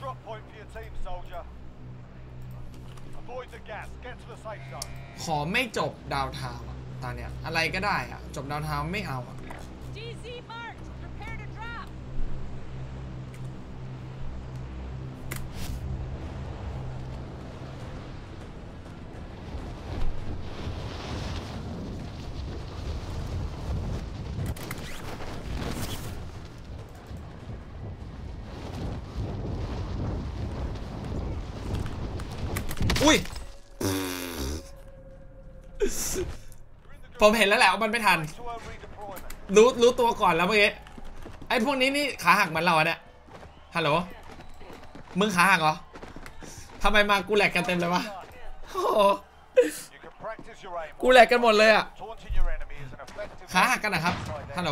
drop point for your team, soldier. Avoid the gas. Get to the safe zone. ขอไม่จบดาวเทาวน์อะตอนเนี้ยอะไรก็ได้อะจบดาวเทาวน์ไม่เอาอะ DZ marked. ผมเห็นแล้วแหละว่ามันไม่ทัน รู้รู้ตัวก่อนแล้วเมื่อกี้ ไอ้พวกนี้นี่ขาหักเหมือนเราอะเนี่ย ฮัลโหล มึงขาหักเหรอทำไมมากูแหลกกันเต็มเลยวะโอ้กูแหลกกันหมดเลยอะขาหักกันนะครับ ฮัลโหล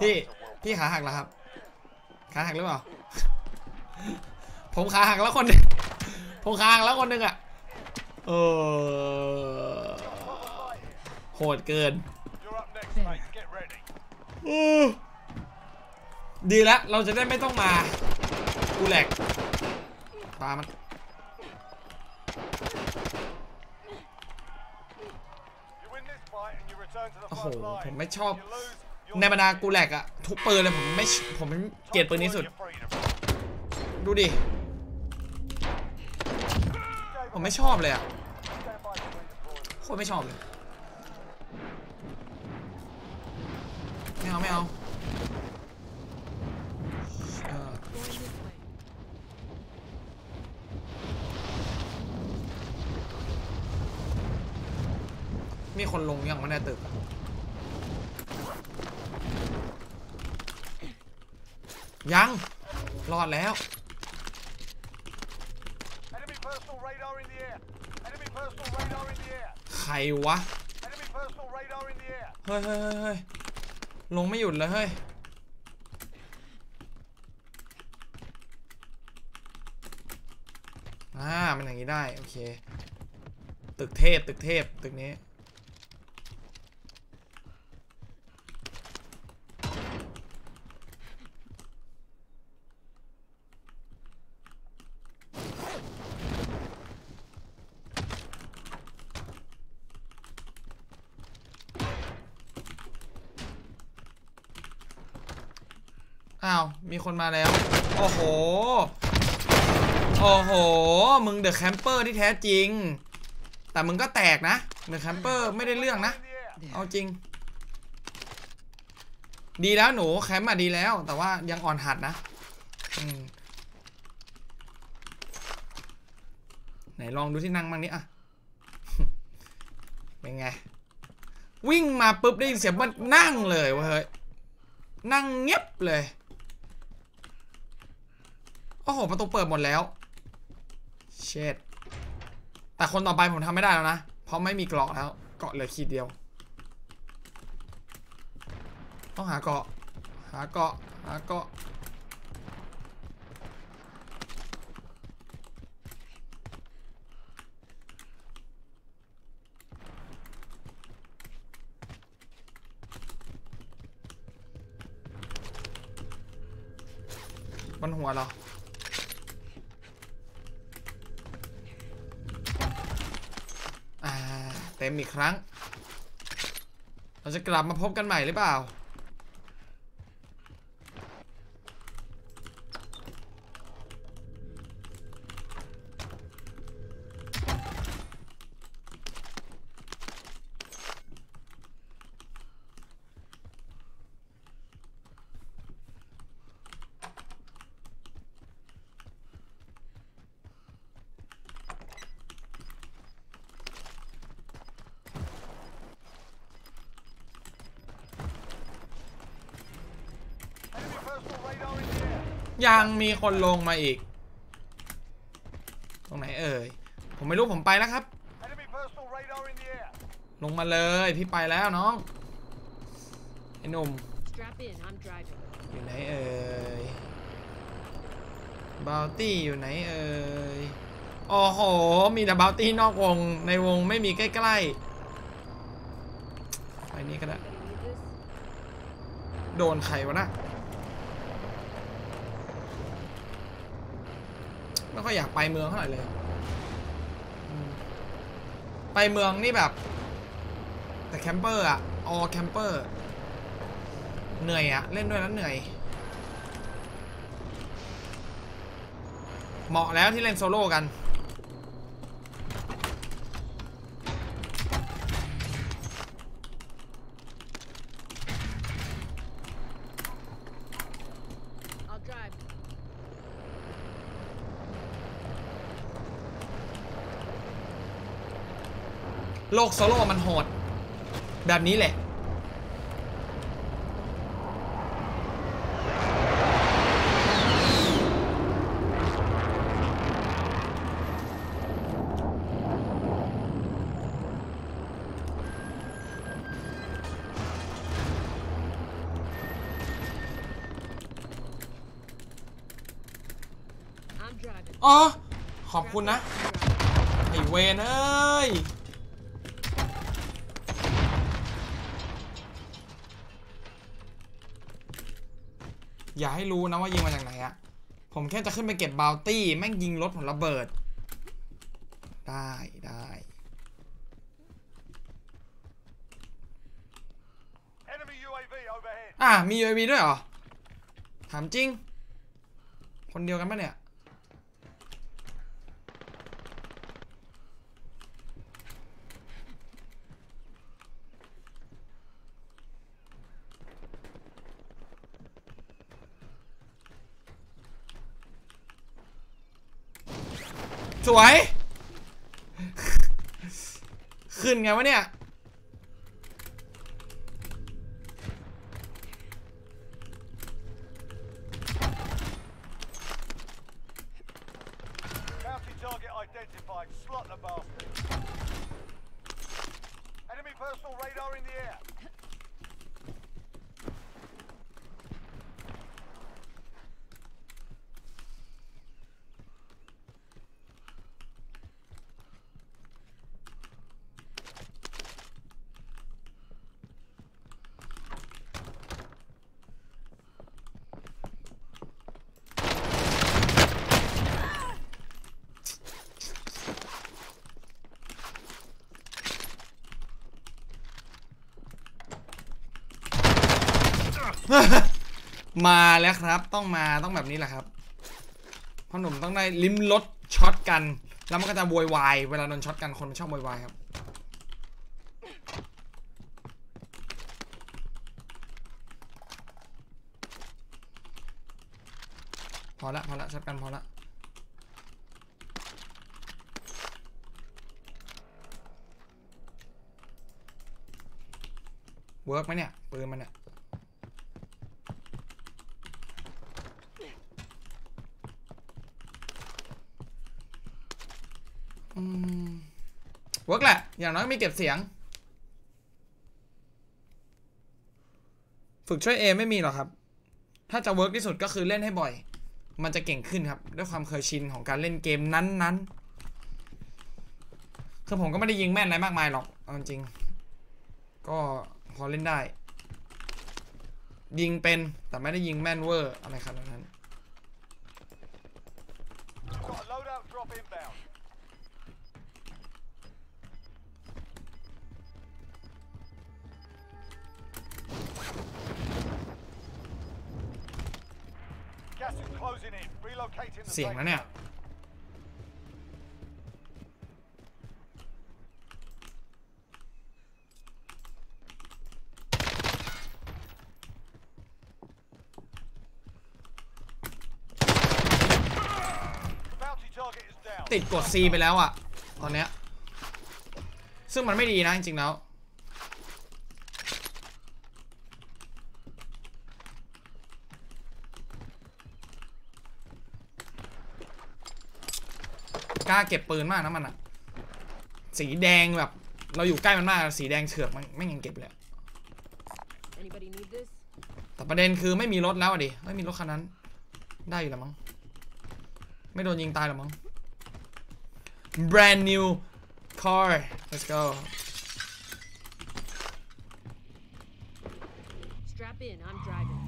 พี่ พี่ขาหักแล้วครับ ขาหักหรือเปล่า ผมขาหักแล้วคนหนึงผมขาหักแล้วคนหนึงอะเออ ดเกิน You're up next, mate. Get ready. อืมดีแล้วเราจะได้ไม่ต้องมากูแหลกปามัน You win this fight and you return to the โอ้โห front line. ผมไม่ชอบ You lose, you're ในบรรดากูแหลกอะทุกปืนเลยผมไม่ชผมเกลียดปืนนี้สุด Your freedom. ดูดิ ผมไม่ชอบเลยอะ Stand by for redeployment. โคตรไม่ชอบเลย ไม่ เอาไม่เอาเออ Going this way. มีคนลงยังไม่ได้ตึกอะยัง รอดแล้ว Enemy personal radar in the air. Enemy personal radar in the air. ใครวะ Enemy personal radar in the air. เฮ้ยเฮ้ยเฮ้ยเฮ้ย ลงไม่หยุดเลยเฮ้ย อ่า มันอย่างนี้ได้ โอเค ตึกเทพ ตึกเทพ ตึกนี้ อ้าว มี คนมาแล้ว โอ้โห โอ้โห มึงเดอะแคมเปอร์ที่แท้จริง แต่มึงก็แตกนะ เดอะแคมเปอร์ไม่ได้เรื่องนะ เอาจริง ดีแล้วหนูแคมป์มาดีแล้ว แต่ว่ายังอ่อนหัดนะไหนลองดูที่นั่งบ้างนี้อะเป็นไง วิ่งมาปุ๊บได้ยินเสียงมันนั่งเลยเว้ยเฮ้ยนั่งเงียบเลย โอ้โหประตูเปิดหมดแล้ว เช็ดแต่คนต่อไปผมทำไม่ได้แล้วนะ เพราะไม่มีเกราะแล้ว เกราะเหลือขีดเดียว ต้องหาเกาะ หาเกาะ หาเกาะบนหัวเรา เต็มอีกครั้ง เราจะกลับมาพบกันใหม่หรือเปล่า ยังมีคนลงมาอีก ตรงไหนเอ่ย ผมไม่รู้ผมไปแล้วครับ Enemy personal radar in the air. ลงมาเลยพี่ไปแล้วน้องไอ้หนุ่ม Strap in. I'm driving. อยู่ไหนเอ่ยบาวตี้อยู่ไหนเอ่ยโอ้โห มีแต่บาวตี้นอกวง ในวงไม่มีใกล้ๆไปนี่ก็ได้ Gonna need this. โดนใครวะนะ ไม่ค่ อยอยากไปเมืองเท่าไหร่เลย ไปเมืองนี่แบบ แต่แคมเปอร์อะออแคมเปอร์ เหนื่อยอะเล่นด้วยแล้วเหนื่อย เหมาะแล้วที่เล่นโซโล่กัน I'll drive. โลกโซโล่มันโหด แบบนี้แหละ I'm driving. อ๋อ ขอบคุณนะ I'm driving. ไอเวนเอ้ย อย่าให้รู้นะว่ายิงมาจากไหนอะผมแค่จะขึ้นไปเก็บบาวตี้ แม่งยิงรถผมระเบิด ได้ได้ Enemy UAV overhead. อะมี UAV ด้วยเหรอ ถามจริง คนเดียวกันปะเนี่ย สวย ขึ้นไงวะเนี่ย มาแล้วครับ ต้องมาต้องแบบนี้แหละครับพ่อหนุ่มต้องได้ลิ้มรสช็อตกัน แล้วมันก็จะโวยวายเวลาโดนช็อตกันคนมันชอบโวยวายครับพอละพอละช็อตกันพอละเวิร์กไหมเนี่ยปืนมันเนี่ย อืมเวิร์กแหละ อย่างน้อยมีเก็บเสียง ฝึกช่วยเอไม่มีหรอกครับ ถ้าจะเวิร์กที่สุดก็คือเล่นให้บ่อย มันจะเก่งขึ้นครับ ด้วยความเคยชินของการเล่นเกมนั้นๆคือผมก็ไม่ได้ยิงแม่นอะไรมากมายหรอกเอาจริง ก็พอเล่นได้ ยิงเป็นแต่ไม่ได้ยิงแม่นเวอร์อะไรขนาดนั้น เสียง safe นะเนี่ย zone. Bounty target is down. ติดกด C ไปแล้วอะตอนเนี้ยซึ่งมันไม่ดีนะจริงๆแล้ว ล้าเก็บปืนมากนะมันอะสีแดงแบบ เราอยู่ใกล้มันมาก สีแดงเฉือกมันไม่ยังเก็บเลยอะ Anybody need this? แต่ประเด็นคือไม่มีรถแล้วอะดิไม่มีรถคันนั้น ได้อยู่แล้วมั้งไม่โดนยิงตายหรอมั้ง brand new car let's go Strap in. I'm driving.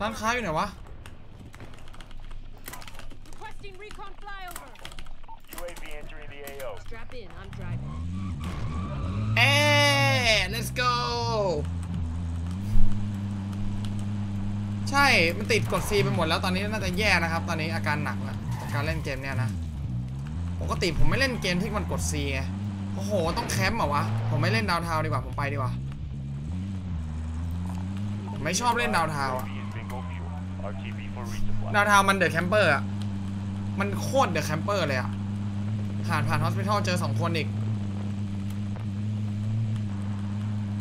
ร้านค้าอยู่ไหนวะ Requesting recon flyover. UAV entering the AO. Strap in. I'm driving. เอ๊ let's go ใช่ มันติดกด C ไปหมดแล้วตอนนี้น่าจะแย่นะครับ ตอนนี้อาการหนักแล้วจากการเล่นเกมเนี่ยนะ ปกติผมไม่เล่นเกมที่มันกด C ไงโอ้โห ต้องแคมป์เหรอวะ ผมไม่เล่นดาวเทาดีกว่า ผมไปดีกว่าผมไม่ชอบเล่นดาวเทาอะ UAV is bingo fuel. RTB for resupply. ดาวเทาวมันเดอะแคมเปอร์อะ มันโคตรเดอะแคมเปอร์เลยอะ ผ่านผ่านฮอสพิทอลเจอสองคนอีก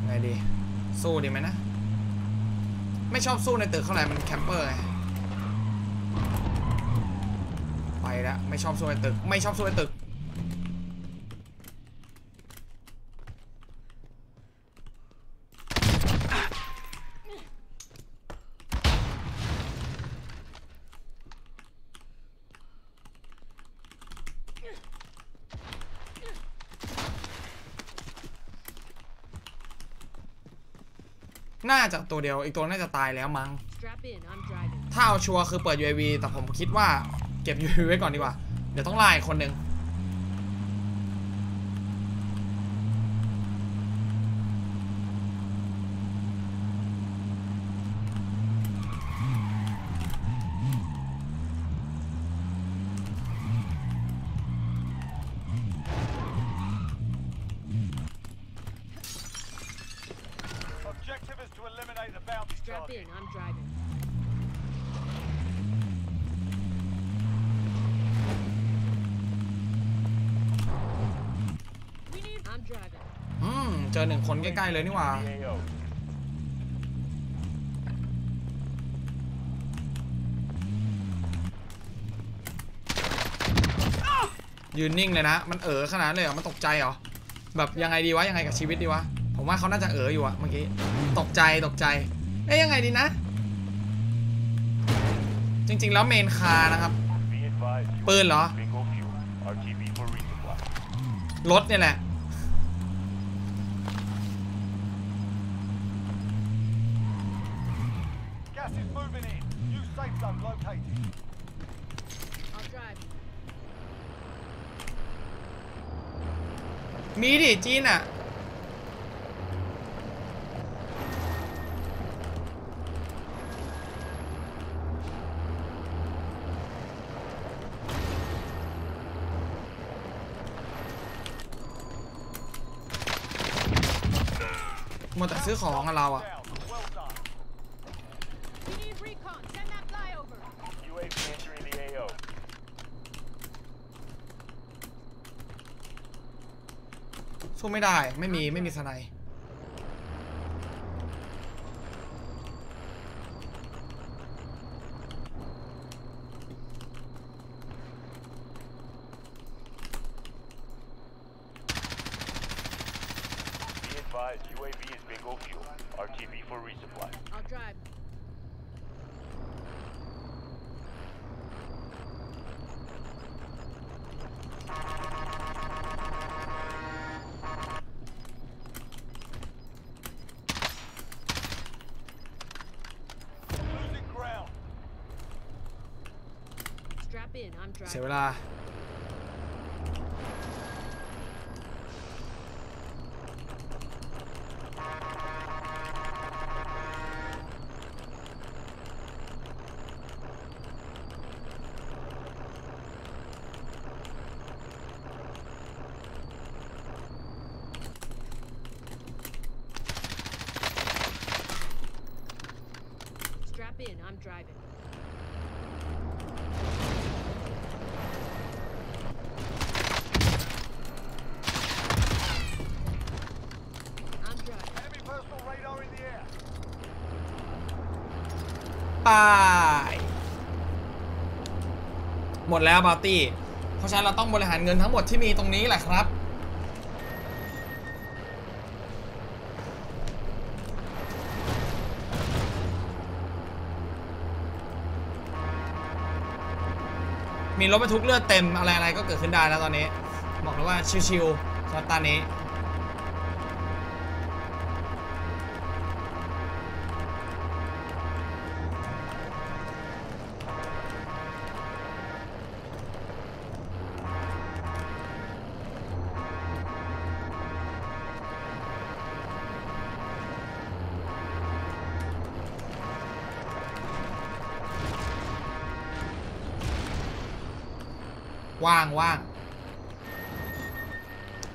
ไงดี สู้ดีไหมนะ ไม่ชอบสู้ในตึกเท่าไหร่มันแคมเปอร์ไงไปแล้วไม่ชอบสู้ในตึก ไม่ชอบสู้ในตึก น่าจะตัวเดียวอีกตัวน่าจะตายแล้วมั้ง Strap in. I'm driving. ถ้าเอาชัวร์คือเปิด UAV แต่ผมคิดว่าเก็บ UAV ไว้ก่อนดีกว่า เดี๋ยวต้องไล่คนหนึ่ง Objective is to eliminate the bounty Strap target. in. I'm driving. We need. I'm driving. อืมเจอหนึ่งคนใกล้ๆเลยนี่หว่า ยืนนิ่งเลยนะ มันเอ๋อขนาดนั้นเลยเหรอ มันตกใจเหรอ แบบยังไงดีวะ ยังไงกับชีวิตดีวะ ผมว่าเขาน่าจะเอ๋ออยู่อะเมื่อกี้ ตกใจ ตกใจ เอ๊ยยังไงดีนะ จริง ๆ แล้วเมนคาร์นะครับ ปืนเหรอ รถเนี่ยแหละ zone located. I'll drive. มีดิจีนอะมัวแต่ซื้อของอะเราอะ Down. Well done. We need recon. Send that flyover. UAV entering the AO. สู้ไม่ได้ไม่มีไม่มีสไนด์ Be advised. UAV is bingo fuel. RTB for resupply. I'll drive. Losing ground. Strap in. I'm เสีย driving. เวลา Strap in. I'm driving. I'm driving. Enemy personal radar in the air. ายหมดแล้วบาร์ตี้ เพราะฉะนั้นเราต้องบริหารเงินทั้งหมดที่มีตรงนี้แหละครับ มีรถบรรทุกเลือดเต็มอะไรอะไรก็เกิดขึ้นได้แล้วตอนนี้ บอกเลยว่าชิวๆสำหรับตานี้เดิน ว่างว่าง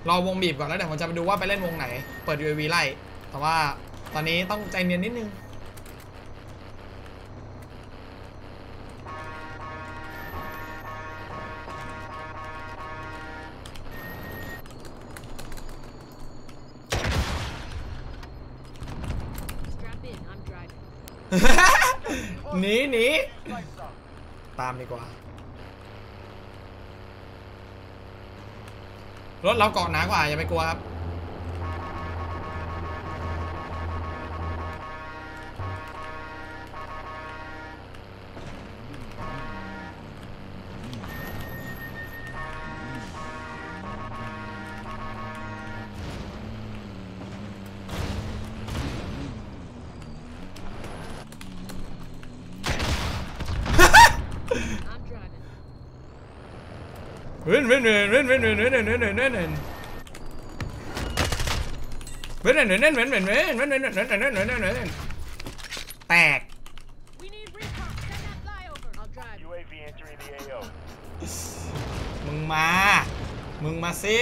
รอวงบีบก่อนแล้วเดี๋ยวผมจะไปดูว่าไปเล่นวงไหน เปิด UAV ไล่ แต่ว่าตอนนี้ต้องใจเย็นนิดนึง หนีหนีตามดีกว่า รถเราเกาะหนากว่าอย่าไปกลัวครับ แตกมึงมา มึงมาสิ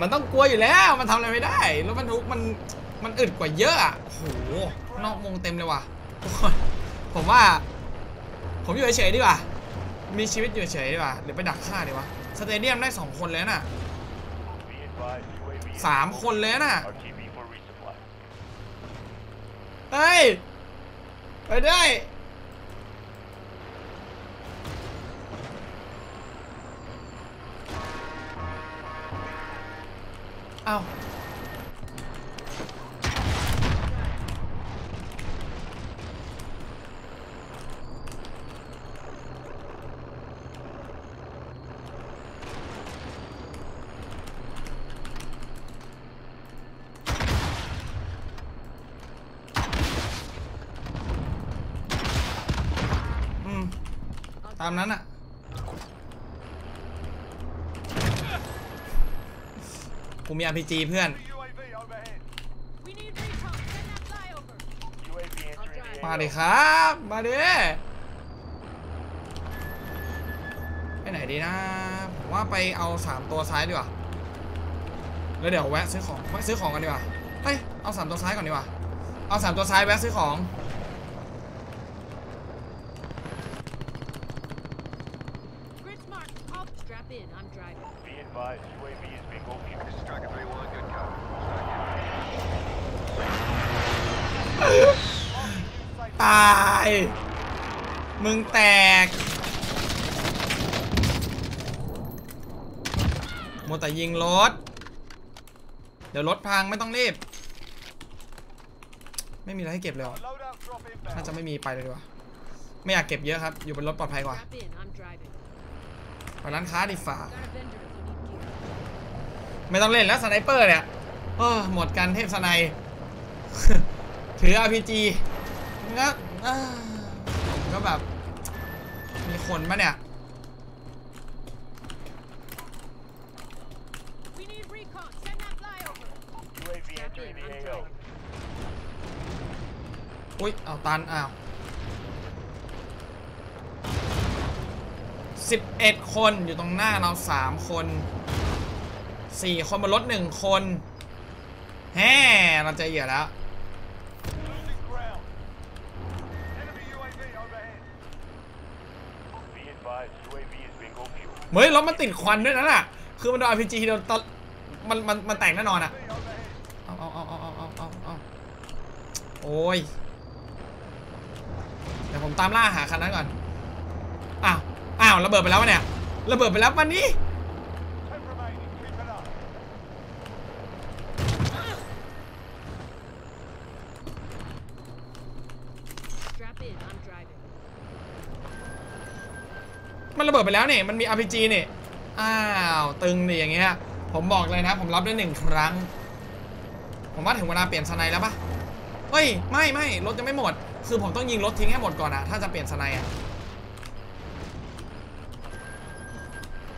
มันต้องกลัวอยู่แล้ว มันทำอะไรไม่ได้รถบรรทุกมัน มันอึดกว่าเยอะอะโห นอกวงเต็มเลยว่ะ ผมว่า ผมอยู่เฉยๆดีกว่า มีชีวิตอยู่เฉยดีกว่าหรือไปดักฆ่าดีวะสเตเดียมได้สองคนเลยน่ะสามคนเลยน่ะเฮ้ยไปได้เอ้าม ตามนั้นอะกูมี RPG เพื่อน UAV overhead. We need recon. Send that flyover. UAV entering the มา AO. ดิครับ มาดิไปไหนดีนะ ผมว่าไปเอา 3 ตัวซ้ายดีกว่า แล้วเดี๋ยวแวะซื้อของ แวะซื้อของกันดีกว่าเฮ้ย เอา 3 ตัวซ้ายก่อนดีกว่า เอา 3 ตัวซ้ายแวะซื้อของ strap in. I'm driving. Be advised, UAV is bingo fuel. This is Striker 3-1, good copy. ตายมึงแตกโมวแต่ยิงรถ เดี๋ยวรถพังไม่ต้องรีบ ไม่มีอะไรให้เก็บเลยเหรอ Loadout drop น่า inbound. จะไม่มีไปเลยดีกว่าไม่อยากเก็บเยอะครับ อยู่บนรถปลอดภัยกว่า Strap in. I'm driving. ไปร้านค้าดีฝ่า Got a vendor if you need gear. ไม่ต้องเล่นแล้วสไนเปอร์เนี่ยเออหมดกันเทพสไนถือ RPG มันก็เอ้อผมก็แบบ มีคนปะเนี่ย We need recon. Send that flyover. UAV Strap entering in. the I'm AO. driving. อุ้ย เอาตัน อ้าว สิบเอ็ดคนอยู่ตรงหน้าเราสามคนสี่คนบนรถหนึ่งคน แฮ่เราจอเหยื่อแล้ว เฮ้ยรถมันติดควันด้วยนะน่ะ คือมันโดน RPG โดนตมันมันมันแตกแน่นอนอะเอาเอาเอาเอาเอาเอาเอาเอาโอ้ย เดี๋ยวผมตามล่าหาคันนั้นก่อนาวอ้าวระเบิดไปแล้ววะเนี่ยระเบิดไปแล้ววันนี้ Ten remaining. Keep it up. Strap in. I'm driving. มันระเบิดไปแล้วเนี่ยมันมี RPG เนี่ยอ้าวตึงดิอย่างเงี้ยผมบอกเลยนะผมรับได้หนึ่งครั้ง ผมว่าถึงเวลาเปลี่ยนสไนแล้วปะเฮ้ยไม่ไม่รถยังไม่หมด คือผมต้องยิงรถทิ้งให้หมดก่อนอะถ้าจะเปลี่ยนสไนอะ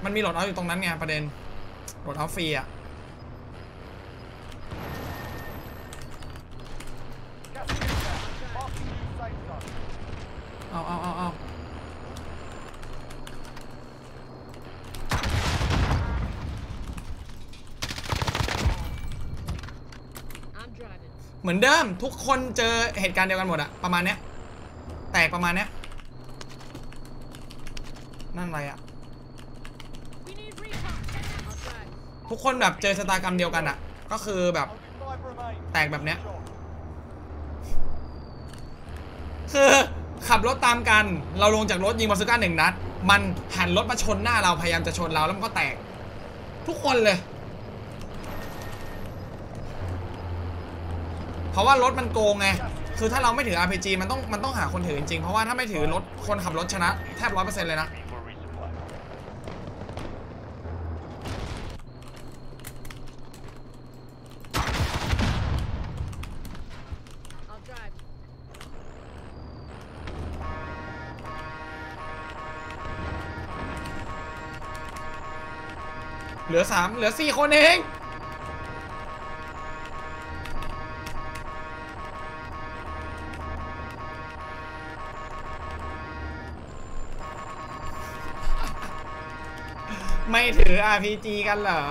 มันมีโหลดเอาอยู่ตรงนั้นไงประเด็นโหลดเอาฟรีอะเอาเอาเอาเอาเหมือนเดิมทุกคนเจอเหตุการณ์เดียวกันหมดอะประมาณเนี้ยแตกประมาณเนี้ยนั่นอะไรอะ คนแบบเจอชะตากรรมเดียวกันอะก็คือแบบแตกแบบเนี้ยคือขับรถตามกัน เราลงจากรถยิงบาซูก้าหนึ่งนัด มันหันรถมาชนหน้าเราพยายามจะชนเราแล้วมันก็แตก ทุกคนเลย เพราะว่ารถมันโกงไง คือถ้าเราไม่ถือ RPG มันต้องมันต้องหาคนถือจริงๆ เพราะว่าถ้าไม่ถือรถคนขับรถชนะ แทบร้อยเปอร์เซ็นต์เลยนะ ลือสามเหลือสี่คนเองไม่ถือ RPG กันเหรอ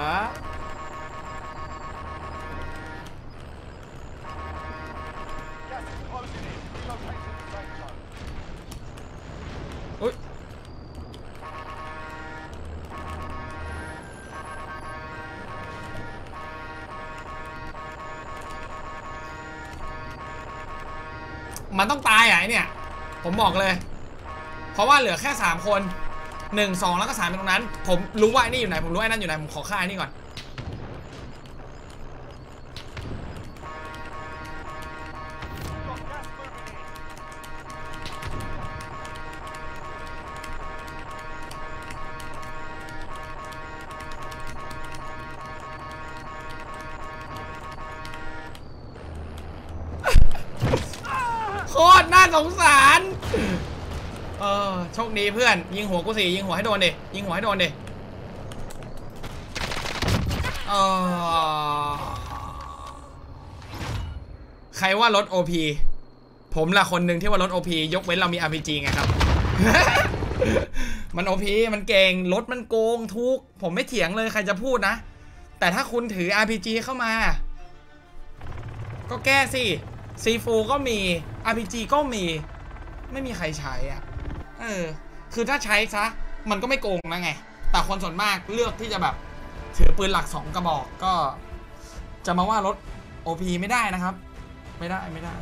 มันต้องตายอะไอเนี่ย ผมบอกเลย เพราะว่าเหลือแค่ 3 คนหนึ่งสองแล้วก็สามเป็นตรงนั้น ผมรู้ว่าไอ้นี่อยู่ไหน ผมรู้ไอ้นั่นอยู่ไหน ผมขอฆ่าไอ้นี่ก่อน คตรน่าสงสาร เออโชคดีเพื่อน ยิงหัวกูสิยิงหัวให้โดนดิยิงหัวให้โดนดิเออใครว่ารถ OP ผมละคนหนึ่งที่ว่ารถ OP ยกเว้นเรามี RPG ไงครับ มัน OP มันเก่งรถมันโกงทุก ผมไม่เถียงเลยใครจะพูดนะ แต่ถ้าคุณถือ RPG เข้ามา ก็แก้สิ ซีฟูก็มี RPG ก็มี ไม่มีใครใช้อะ เออ คือถ้าใช้ซะ มันก็ไม่โกงนะไง แต่คนส่วนมากเลือกที่จะแบบ ถือปืนหลักสองกระบอกก็ จะมาว่ารถ OP ไม่ได้นะครับ ไม่ได้ไม่ได้